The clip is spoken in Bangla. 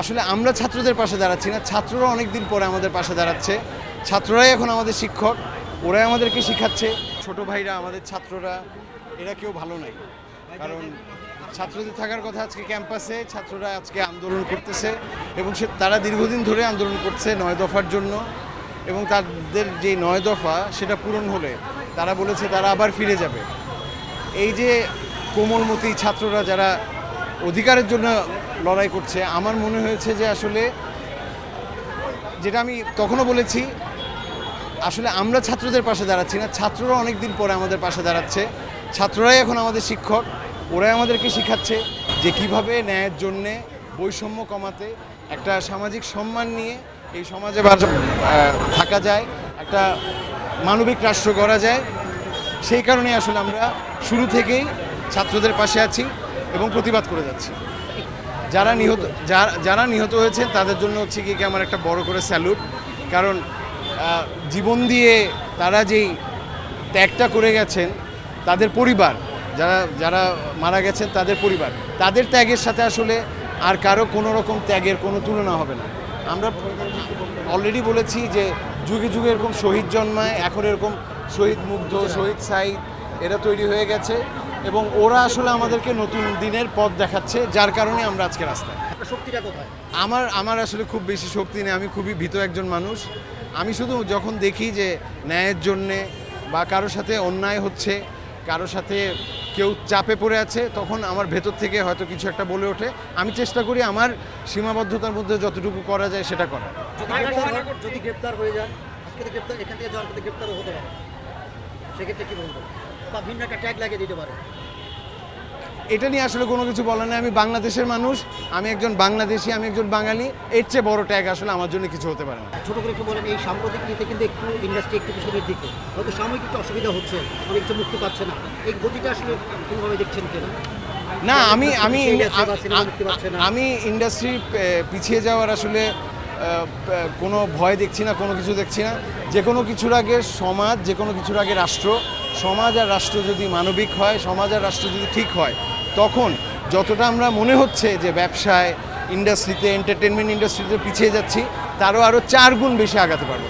আসলে আমরা ছাত্রদের পাশে দাঁড়াচ্ছি না। ছাত্ররা অনেক দিন পরে আমাদের পাশে দাঁড়াচ্ছে। ছাত্ররাই এখন আমাদের শিক্ষক। ওরাই আমাদেরকে শিখাচ্ছে। ছোট ভাইরা, আমাদের ছাত্ররা, এরা কেউ ভালো নাই। কারণ ছাত্রদের থাকার কথা আজকে ক্যাম্পাসে ছাত্ররা আজকে আন্দোলন করতেছে এবং সে তারা দীর্ঘদিন ধরে আন্দোলন করছে নয় দফার জন্য এবং তাদের যে নয় দফা, সেটা পূরণ হলে তারা বলেছে তারা আবার ফিরে যাবে। এই যে কোমলমতি ছাত্ররা যারা অধিকারের জন্য লড়াই করছে। আমার মনে হয়েছে যে আসলে যেটা আমি তখনও বলেছি, আসলে আমরা ছাত্রদের পাশে দাঁড়াচ্ছি না। ছাত্ররা অনেক দিন পরে আমাদের পাশে দাঁড়াচ্ছে। ছাত্ররাই এখন আমাদের শিক্ষক। ওরাই আমাদেরকে শিখাচ্ছে যে কীভাবে ন্যায়ের জন্যে বৈষম্য কমাতে একটা সামাজিক সম্মান নিয়ে এই সমাজে থাকা যায়, একটা মানবিক রাষ্ট্র করা যায়। সেই কারণে আসলে আমরা শুরু থেকেই ছাত্রদের পাশে আছি। এবং প্রতিবাদ করে যাচ্ছি। যারা নিহত যারা- যারা নিহত হয়েছেন তাদের জন্য হচ্ছে কি আমার একটা বড় করে স্যালুট। কারণ জীবন দিয়ে তারা যেই ত্যাগটা করে গেছেন তাদের পরিবার যারা যারা মারা গেছেন তাদের পরিবার। তাদের ত্যাগের সাথে আসলে আর কারও কোনো রকম ত্যাগের কোনো তুলনা হবে না। আমরা অলরেডি বলেছি যে যুগে যুগে এরকম শহীদ জন্মায় এখন এরকম শহীদ মুগ্ধ শহীদ সাইদ এরা তৈরি হয়ে গেছে। এবং ওরা আসলে আমাদেরকে নতুন দিনের পথ দেখাচ্ছে যার কারণে আমরা আজকে রাস্তায়। শক্তিটা কোথায়? আমার আমার আসলে খুব বেশি শক্তি নেই আমি খুবই ভীত একজন মানুষ। আমি শুধু যখন দেখি যে ন্যায়ের জন্যে বা কারোর সাথে অন্যায় হচ্ছে কারোর সাথে কেউ চাপে পড়ে আছে তখন আমার ভেতর থেকে হয়তো কিছু একটা বলে ওঠে। আমি চেষ্টা করি আমার সীমাবদ্ধতার মধ্যে যতটুকু করা যায় সেটা করা যদি গ্রেপ্তার হয়ে যান আজকে গ্রেপ্তার এখান থেকে যাওয়ার গ্রেপ্তারও হতে পারে। সেক্ষেত্রে কি বলব বা ভিন্ন একটা ট্যাগ লাগিয়ে দিতে পারে। এটা নিয়ে আসলে কোনো কিছু বলার নেই। আমি বাংলাদেশের মানুষ আমি একজন বাংলাদেশি আমি একজন বাঙালি। এর চেয়ে বড় ট্যাগ আসলে আমার জন্য কিছু হতে পারে না। ছোট করে একটু বলেন এই সাম্প্রতিক নিতে কিন্তু একটু ইন্ডাস্ট্রি একটু পিছনের দিকে। হয়তো সাময়িক একটু অসুবিধা হচ্ছে অনেক কিছু মুক্তি পাচ্ছে না। এই গতিটা আসলে কোনোভাবে দেখছেন কিনা? না আমি আমি না। আমি ইন্ডাস্ট্রি পিছিয়ে যাওয়ার আসলে কোনো ভয় দেখছি না, কোনো কিছু দেখছি না। যে কোনো কিছুর আগে সমাজ, যে কোনো কিছুর আগে রাষ্ট্র। সমাজ আর রাষ্ট্র যদি মানবিক হয়, সমাজ আর রাষ্ট্র যদি ঠিক হয়, তখন যতটা আমরা মনে হচ্ছে যে ব্যবসায় ইন্ডাস্ট্রিতে এন্টারটেনমেন্ট ইন্ডাস্ট্রিতে পিছিয়ে যাচ্ছি, তারও আরও চার গুণ বেশি আগাতে পারব